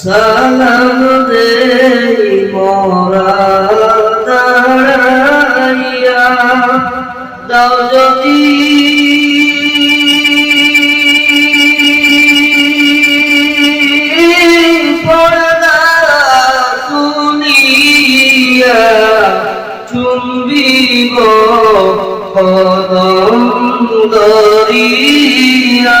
সালাম দে মোরা দাঁড়াইয়া। দাও যদি চুম্বিব কদম দরিয়া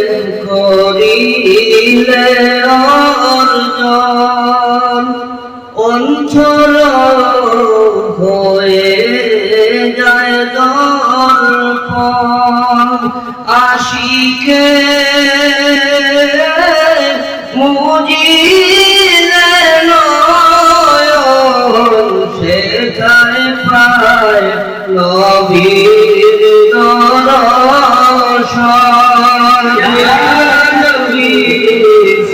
করিলে অর্জন অঞ্চল হয়ে যায় দর্পণ। আশিকে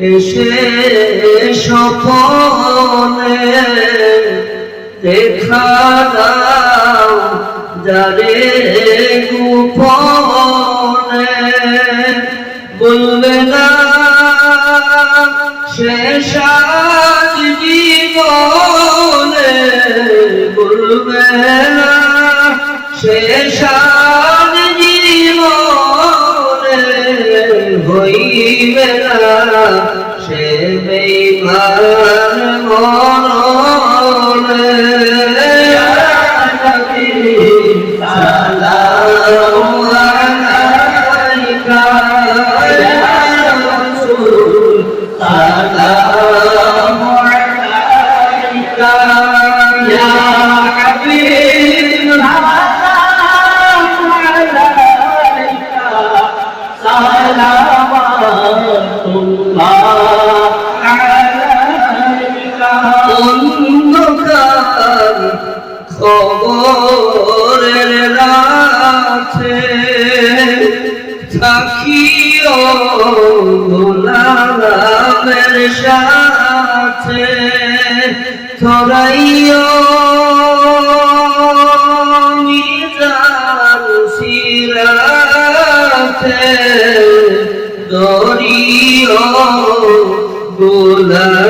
এসে সপনে দেখা যারে গোপনে। বলবে শেষ বলবে না শেষ হইবে না সে বেইমান মরণে সালাম আলাইকা ইয়া রাসূল সালাম আলাইকা খবরের রাতে থাকিও গোলামের সাথে থরাইও মিজান সিরাতে দরিও গোলা